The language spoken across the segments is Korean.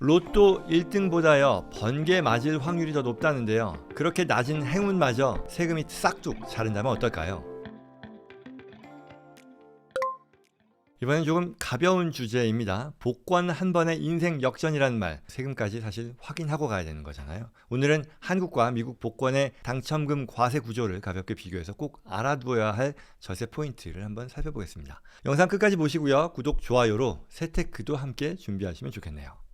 로또 1등보다요 번개 맞을 확률이 더 높다는데요. 그렇게 낮은 행운마저 세금이 싹둑 자른다면 어떨까요? 이번엔 조금 가벼운 주제입니다. 복권 한 번의 인생 역전이라는 말, 세금까지 사실 확인하고 가야 되는 거잖아요. 오늘은 한국과 미국 복권의 당첨금 과세 구조를 가볍게 비교해서 꼭 알아두어야 할 절세 포인트를 한번 살펴보겠습니다. 영상 끝까지 보시고요. 구독, 좋아요로 세테크도 함께 준비하시면 좋겠네요.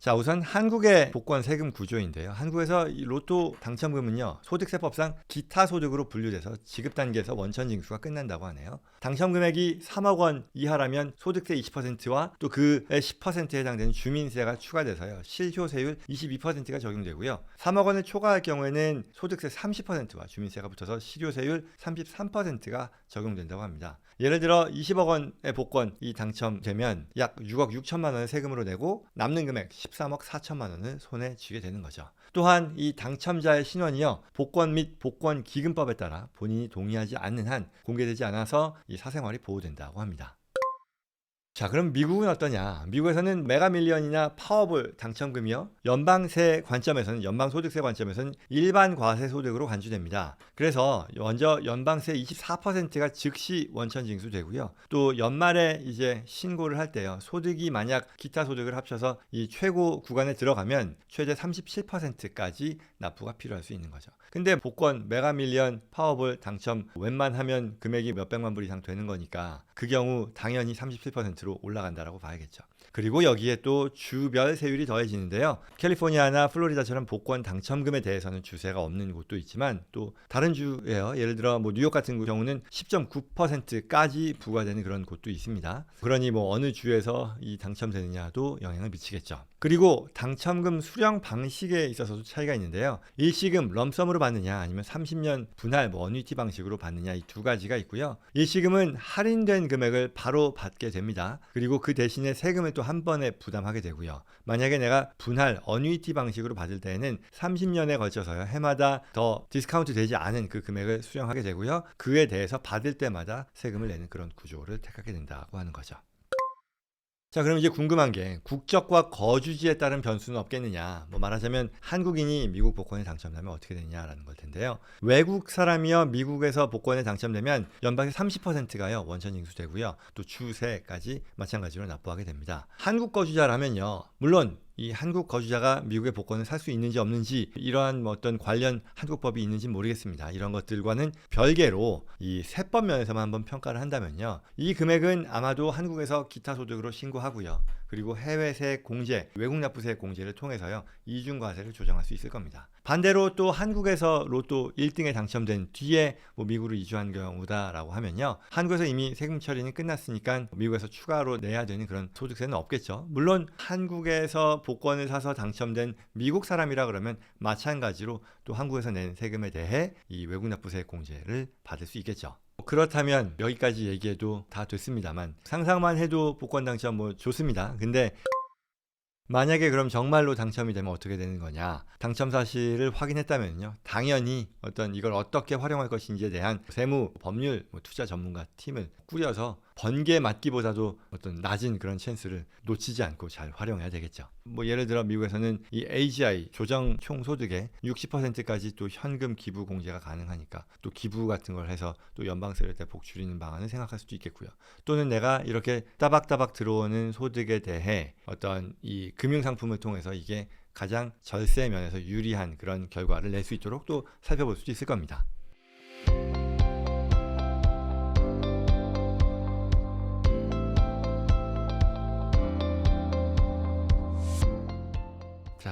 자, 우선 한국의 복권 세금 구조인데요. 한국에서 이 로또 당첨금은요, 소득세법상 기타 소득으로 분류돼서 지급 단계에서 원천 징수가 끝난다고 하네요. 당첨 금액이 3억 원 이하라면 소득세 20%와 또 그의 10%에 해당되는 주민세가 추가돼서요, 실효세율 22%가 적용되고요. 3억 원을 초과할 경우에는 소득세 30%와 주민세가 붙어서 실효세율 33%가 적용된다고 합니다. 예를 들어 20억 원의 복권이 당첨되면 약 6억 6천만 원을 세금으로 내고 남는 금액 13억 4천만 원을 손에 쥐게 되는 거죠. 또한 이 당첨자의 신원이요 복권 및 복권 기금법에 따라 본인이 동의하지 않는 한 공개되지 않아서 이 사생활이 보호된다고 합니다. 자, 그럼 미국은 어떠냐? 미국에서는 메가밀리언이나 파워볼 당첨금이요. 연방세 관점에서는 연방소득세 관점에서는 일반 과세 소득으로 간주됩니다. 그래서 먼저 연방세 24%가 즉시 원천 징수되고요. 또 연말에 이제 신고를 할 때요. 소득이 만약 기타 소득을 합쳐서 이 최고 구간에 들어가면 최대 37%까지 납부가 필요할 수 있는 거죠. 근데 복권 메가밀리언 파워볼 당첨 웬만하면 금액이 몇백만 불 이상 되는 거니까 그 경우 당연히 37%로 올라간다라고 봐야겠죠. 그리고 여기에 또 주별 세율이 더해지는데요. 캘리포니아나 플로리다처럼 복권 당첨금에 대해서는 주세가 없는 곳도 있지만 또 다른 주에요. 예를 들어 뭐 뉴욕 같은 경우는 10.9%까지 부과되는 그런 곳도 있습니다. 그러니 뭐 어느 주에서 이 당첨되느냐도 영향을 미치겠죠. 그리고 당첨금 수령 방식에 있어서도 차이가 있는데요. 일시금 럼섬으로 받느냐 아니면 30년 분할 뭐 어니티 방식으로 받느냐 이 두 가지가 있고요. 일시금은 할인된 금액을 바로 받게 됩니다. 그리고 그 대신에 세금을 또 한 번에 부담하게 되고요. 만약에 내가 분할 어니티 방식으로 받을 때에는 30년에 걸쳐서요. 해마다 더 디스카운트 되지 않은 그 금액을 수령하게 되고요. 그에 대해서 받을 때마다 세금을 내는 그런 구조를 택하게 된다고 하는 거죠. 자, 그럼 이제 궁금한 게 국적과 거주지에 따른 변수는 없겠느냐? 뭐 말하자면 한국인이 미국 복권에 당첨되면 어떻게 되느냐라는 걸 텐데요. 외국 사람이요 미국에서 복권에 당첨되면 연방의 30%가요 원천 징수되고요. 또 주세까지 마찬가지로 납부하게 됩니다. 한국 거주자라면요. 물론 이 한국 거주자가 미국의 복권을 살 수 있는지 없는지 이러한 뭐 어떤 관련 한국법이 있는지 모르겠습니다. 이런 것들과는 별개로 이 세법 면에서만 한번 평가를 한다면요. 이 금액은 아마도 한국에서 기타 소득으로 신고하고요. 그리고 해외세 공제, 외국 납부세 공제를 통해서요. 이중 과세를 조정할 수 있을 겁니다. 반대로 또 한국에서 로또 1등에 당첨된 뒤에 뭐 미국으로 이주한 경우다라고 하면요. 한국에서 이미 세금 처리는 끝났으니까 미국에서 추가로 내야 되는 그런 소득세는 없겠죠. 물론 한국에서 복권을 사서 당첨된 미국 사람이라 그러면 마찬가지로 또 한국에서 낸 세금에 대해 이 외국 납부세 공제를 받을 수 있겠죠. 그렇다면 여기까지 얘기해도 다 됐습니다만 상상만 해도 복권 당첨 뭐 좋습니다. 근데 만약에 그럼 정말로 당첨이 되면 어떻게 되는 거냐? 당첨 사실을 확인했다면요. 당연히 어떤 이걸 어떻게 활용할 것인지에 대한 세무, 법률, 뭐 투자 전문가 팀을 꾸려서 번개 맞기보다도 어떤 낮은 그런 찬스를 놓치지 않고 잘 활용해야 되겠죠. 뭐 예를 들어 미국에서는 이 AGI 조정 총 소득의 60%까지 또 현금 기부 공제가 가능하니까 또 기부 같은 걸 해서 또 연방세를 대폭 줄이는 방안을 생각할 수도 있겠고요. 또는 내가 이렇게 따박따박 들어오는 소득에 대해 어떤 이 금융 상품을 통해서 이게 가장 절세 면에서 유리한 그런 결과를 낼 수 있도록 또 살펴볼 수도 있을 겁니다.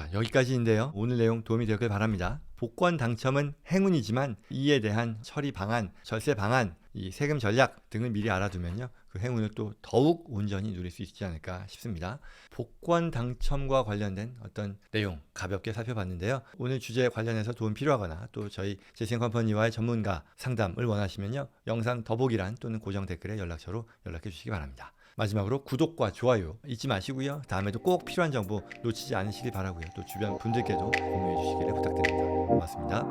자, 여기까지인데요. 오늘 내용 도움이 되길 바랍니다. 복권 당첨은 행운이지만 이에 대한 처리 방안, 절세 방안, 이 세금 전략 등을 미리 알아두면요. 그 행운을 또 더욱 온전히 누릴 수 있지 않을까 싶습니다. 복권 당첨과 관련된 어떤 내용 가볍게 살펴봤는데요. 오늘 주제에 관련해서 도움 필요하거나 또 저희 제생 컴퍼니와의 전문가 상담을 원하시면요. 영상 더보기란 또는 고정 댓글에 연락처로 연락해 주시기 바랍니다. 마지막으로 구독과 좋아요 잊지 마시고요. 다음에도 꼭 필요한 정보 놓치지 않으시길 바라고요. 또 주변 분들께도 공유해 주시기를 부탁드립니다. 고맙습니다.